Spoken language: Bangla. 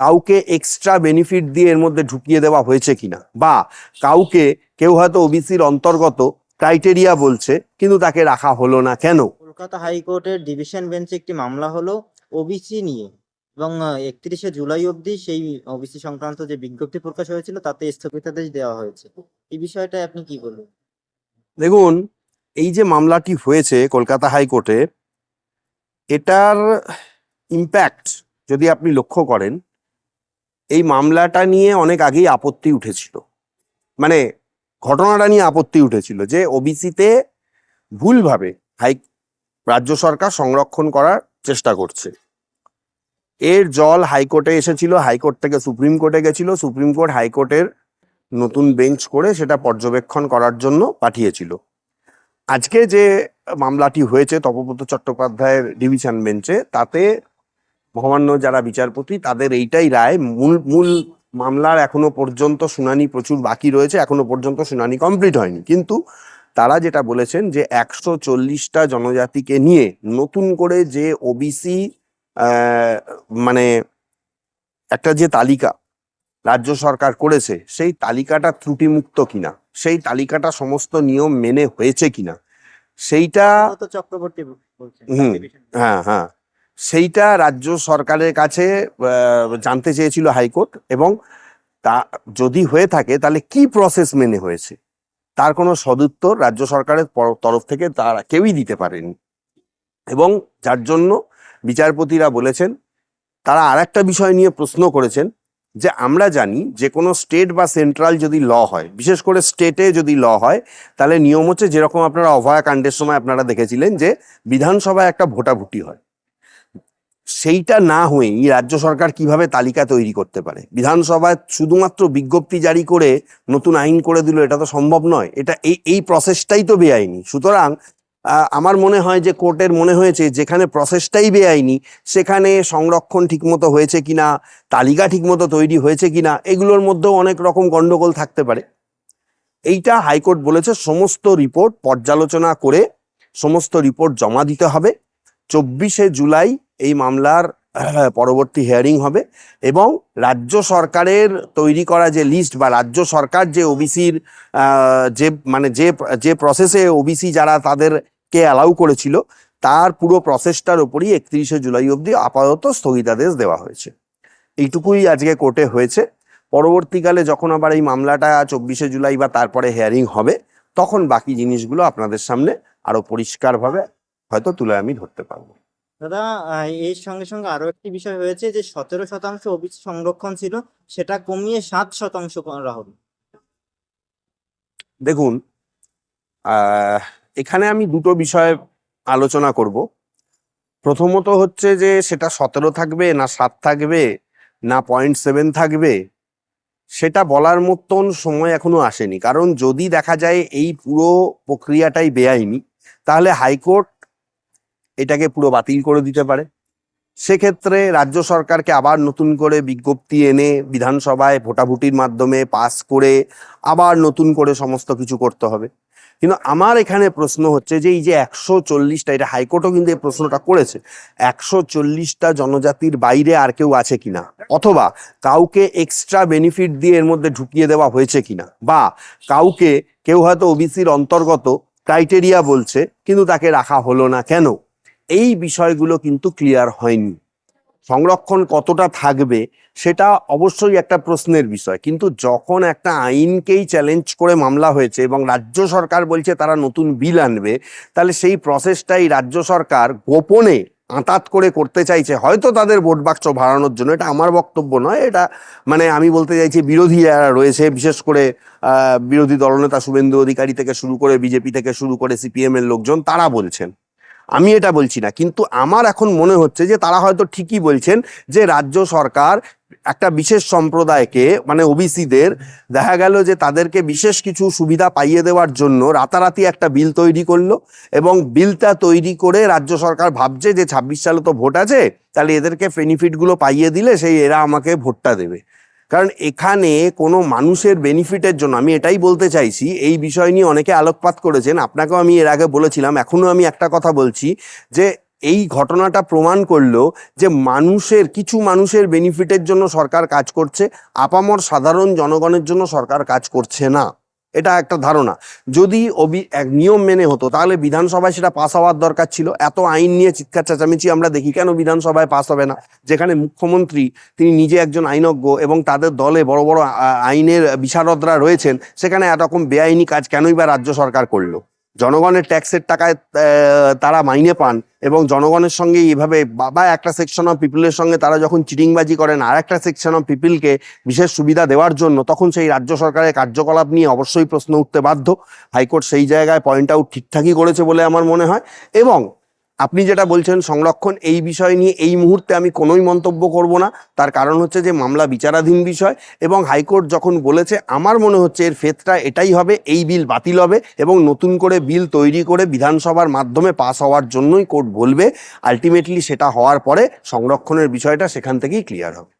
কাউকে এক্সট্রা বেনিফিট দিয়ে এর মধ্যে ঢুকিয়ে দেওয়া হয়েছে কিনা? বা কাউকে কেউ হয়তো ওবিসির অন্তর্গত ক্রাইটেরিয়া বলছে কিন্তু তাকে রাখা হলো না কেন? কলকাতা হাইকোর্টের ডিভিশন বেঞ্চে একটি মামলা হলো ওবিসি নিয়ে। এবং একত্রিশে জুলাই অবধি সেই ওবিসি সংক্রান্ত যে বিজ্ঞপ্তি প্রকাশ হয়েছিল তাতে স্থগিতাদেশ দেওয়া হয়েছে। এই বিষয়টা আপনি কি বলবেন? দেখুন এই যে মামলাটি হয়েছে কলকাতা হাইকোর্টে এটার ইম্প্যাক্ট যদি আপনি লক্ষ্য করেন এই মামলাটা নিয়ে অনেক আগেই আপত্তি উঠেছিল। মানে ঘটনাটা নিয়ে আপত্তি উঠেছিল যে ওবিসিতে ভুলভাবে হাই, রাজ্য সরকার সংরক্ষণ করার চেষ্টা করছে। এর জল হাইকোর্টে এসেছিল, হাইকোর্ট থেকে সুপ্রিম কোর্টে গেছিল, সুপ্রিম কোর্ট হাইকোর্টের নতুন বেঞ্চ করে সেটা পর্যবেক্ষণ করার জন্য পাঠিয়েছিল। আজকে যে মামলাটি হয়েছে তপব্রত চট্টোপাধ্যায়ের ডিভিশন বেঞ্চে, তাতে মহামান্য যারা বিচারপতি তাদের এইটাই রায়। মূল মূল মামলার এখনও পর্যন্ত শুনানি প্রচুর বাকি রয়েছে এখনও পর্যন্ত শুনানি কমপ্লিট হয়নি। কিন্তু তারা যেটা বলেছেন যে একশো চল্লিশটা জনজাতিকে নিয়ে নতুন করে যে ওবিসি মানে একটা যে তালিকা রাজ্য সরকার করেছে সেই তালিকাটা ত্রুটিমুক্ত কিনা সেই তালিকাটা সমস্ত নিয়ম মেনে হয়েছে কিনা সেইটা চক্রবর্তী হ্যাঁ হ্যাঁ। সেইটা রাজ্য সরকারের কাছে জানতে চেয়েছিল হাইকোর্ট এবং তা যদি হয়ে থাকে তাহলে কি প্রসেস মেনে হয়েছে? তার কোনো সদুত্তর রাজ্য সরকারের তরফ থেকে তারা কেউই দিতে পারেনি। এবং যার জন্য বিচারপতিরা বলেছেন, তারা আর একটা বিষয় নিয়ে প্রশ্ন করেছেন যে আমরা জানি যে কোনো স্টেট বা সেন্ট্রাল যদি ল হয়, বিশেষ করে স্টেটে যদি ল হয়, তাহলে নিয়ম হচ্ছে যেরকম আপনারা অভয়া কাণ্ডের সময় আপনারা দেখেছিলেন যে বিধানসভায় একটা ভোটাভুটি হয়। সেইটা না হয়েই রাজ্য সরকার কীভাবে তালিকা তৈরি করতে পারে? বিধানসভায় শুধুমাত্র বিজ্ঞপ্তি জারি করে নতুন আইন করে দিল, এটা তো সম্ভব নয়। এটা এই এই প্রসেসটাই তো বেআইনি। সুতরাং আমার মনে হয় যে কোর্টের মনে হয়েছে যেখানে প্রসেসটাই বেআইনি, সেখানে সংরক্ষণ ঠিকমতো হয়েছে কিনা, তালিকা ঠিকমতো তৈরি হয়েছে কিনা, এগুলোর মধ্যেও অনেক রকম গন্ডগোল থাকতে পারে। এইটা হাইকোর্ট বলেছে, সমস্ত রিপোর্ট পর্যালোচনা করে সমস্ত রিপোর্ট জমা দিতে হবে। চব্বিশে জুলাই এই মামলার পরবর্তী হিয়ারিং হবে এবং রাজ্য সরকারের তৈরি করা যে লিস্ট বা রাজ্য সরকার যে ওবিসির যে মানে যে যে প্রসেসে ওবিসি যারা তাদেরকে অ্যালাউ করেছিল, তার পুরো প্রসেসটার উপরই একত্রিশে জুলাই অবধি আপাতত স্থগিতাদেশ দেওয়া হয়েছে। এইটুকুই আজকে কোর্টে হয়েছে। পরবর্তীকালে যখন আবার এই মামলাটা চব্বিশে জুলাই বা তারপরে হিয়ারিং হবে, তখন বাকি জিনিসগুলো আপনাদের সামনে আরও পরিষ্কারভাবে হয়তো তুলে আমি ধরতে পারব। দাদা এর সঙ্গে সঙ্গে আরও একটি বিষয় হয়েছে যে সতেরো শতাংশ ওবিসি সংরক্ষণ ছিল, সেটা কমিয়ে সাত শতাংশ করা হলো। দেখুন এখানে আমি দুটো বিষয় আলোচনা করব। প্রথমত হচ্ছে যে সেটা সতেরো থাকবে, না সাত থাকবে, না পয়েন্ট সেভেন থাকবে, সেটা বলার মতন সময় এখনও আসেনি। কারণ যদি দেখা যায় এই পুরো প্রক্রিয়াটাই বেআইনি, তাহলে হাইকোর্ট এটাকে পুরো বাতিল করে দিতে পারে। সেক্ষেত্রে রাজ্য সরকারকে আবার নতুন করে বিজ্ঞপ্তি এনে বিধানসভায় ভোটাভুটির মাধ্যমে পাস করে আবার নতুন করে সমস্ত কিছু করতে হবে। কিন্তু আমার এখানে প্রশ্ন হচ্ছে যে, এই যে একশো চল্লিশটা, এটা হাইকোর্টও কিন্তু এই প্রশ্নটা করেছে, একশো চল্লিশটা জনজাতির বাইরে আর কেউ আছে কিনা? অথবা কাউকে এক্সট্রা বেনিফিট দিয়ে এর মধ্যে ঢুকিয়ে দেওয়া হয়েছে কিনা? বা কাউকে কেউ হয়তো ওবিসির অন্তর্গত ক্রাইটেরিয়া বলছে, কিন্তু তাকে রাখা হলো না কেন? এই বিষয়গুলো কিন্তু ক্লিয়ার হয়নি। সংরক্ষণ কতটা থাকবে সেটা অবশ্যই একটা প্রশ্নের বিষয়। কিন্তু যখন একটা আইনকেই চ্যালেঞ্জ করে মামলা হয়েছে এবং রাজ্য সরকার বলছে তারা নতুন বিল আনবে, তাহলে সেই প্রসেসটাই রাজ্য সরকার গোপনে আঁতাত করে করতে চাইছে। হয়তো তাদের ভোট বাক্স বাড়ানোর জন্য, এটা আমার বক্তব্য নয়, এটা মানে আমি বলতে চাইছি বিরোধী যারা রয়েছে, বিশেষ করে বিরোধী দলনেতা শুভেন্দু অধিকারী থেকে শুরু করে, বিজেপি থেকে শুরু করে সিপিএম এর লোকজন, তারা বলছেন। আমি এটা বলছি না, কিন্তু আমার এখন মনে হচ্ছে যে তারা হয়তো ঠিকই বলছেন যে রাজ্য সরকার একটা বিশেষ সম্প্রদায়কে মানে ওবিসিদের, দেখা গেল যে তাদেরকে বিশেষ কিছু সুবিধা পাইয়ে দেওয়ার জন্য রাতারাতি একটা বিল তৈরি করল এবং বিলটা তৈরি করে রাজ্য সরকার ভাবছে যে ছাব্বিশ সালে তো ভোট আছে, তাহলে এদেরকে বেনিফিটগুলো পাইয়ে দিলে সেই এরা আমাকে ভোটটা দেবে। কারণ এখানে কোনো মানুষের বেনিফিটের জন্য, আমি এটাই বলতে চাইছি, এই বিষয় নিয়ে অনেকে আলোকপাত করেছেন, আপনাকেও আমি এর আগে বলেছিলাম, এখনও আমি একটা কথা বলছি যে এই ঘটনাটা প্রমাণ করল যে মানুষের, কিছু মানুষের বেনিফিটের জন্য সরকার কাজ করছে, আপামর সাধারণ জনগণের জন্য সরকার কাজ করছে না। এটা একটা ধারণা। যদি অবি এক নিয়ম মেনে হতো, তাহলে বিধানসভায় সেটা পাস হওয়ার দরকার ছিল। এত আইন নিয়ে চিৎকার চেঁচামেচি আমরা দেখি, কেন বিধানসভায় পাস হবে না? যেখানে মুখ্যমন্ত্রী, তিনি নিজে একজন আইনজ্ঞ এবং তাদের দলে বড় বড় আইনের বিশারদরা রয়েছেন, সেখানে এরকম বেআইনি কাজ কেনই বা রাজ্য সরকার করল? জনগণের ট্যাক্সের টাকায় তারা মাইনে পান এবং জনগণের সঙ্গে এইভাবে বা- বা একটা সেকশন অফ পিপুলের সঙ্গে তারা যখন চিটিংবাজি করেন আর একটা সেকশন অফ পিপিলকে বিশেষ সুবিধা দেওয়ার জন্য, তখন সেই রাজ্য সরকারের কার্যকলাপ নিয়ে অবশ্যই প্রশ্ন উঠতে বাধ্য। হাইকোর্ট সেই জায়গায় পয়েন্ট আউট ঠিকঠাকই করেছে বলে আমার মনে হয় এবং আপনি যেটা বলছেন সংরক্ষণ, এই বিষয় নিয়ে এই মুহূর্তে আমি কোনোই মন্তব্য করব না। তার কারণ হচ্ছে যে মামলা বিচারাধীন বিষয় এবং হাইকোর্ট যখন বলেছে, আমার মনে হচ্ছে এর ফেতটা এটাই হবে, এই বিল বাতিল হবে এবং নতুন করে বিল তৈরি করে বিধানসভার মাধ্যমে পাস হওয়ার জন্যই কোর্ট বলবে। আলটিমেটলি সেটা হওয়ার পরে সংরক্ষণের বিষয়টা সেখান থেকেই ক্লিয়ার হবে।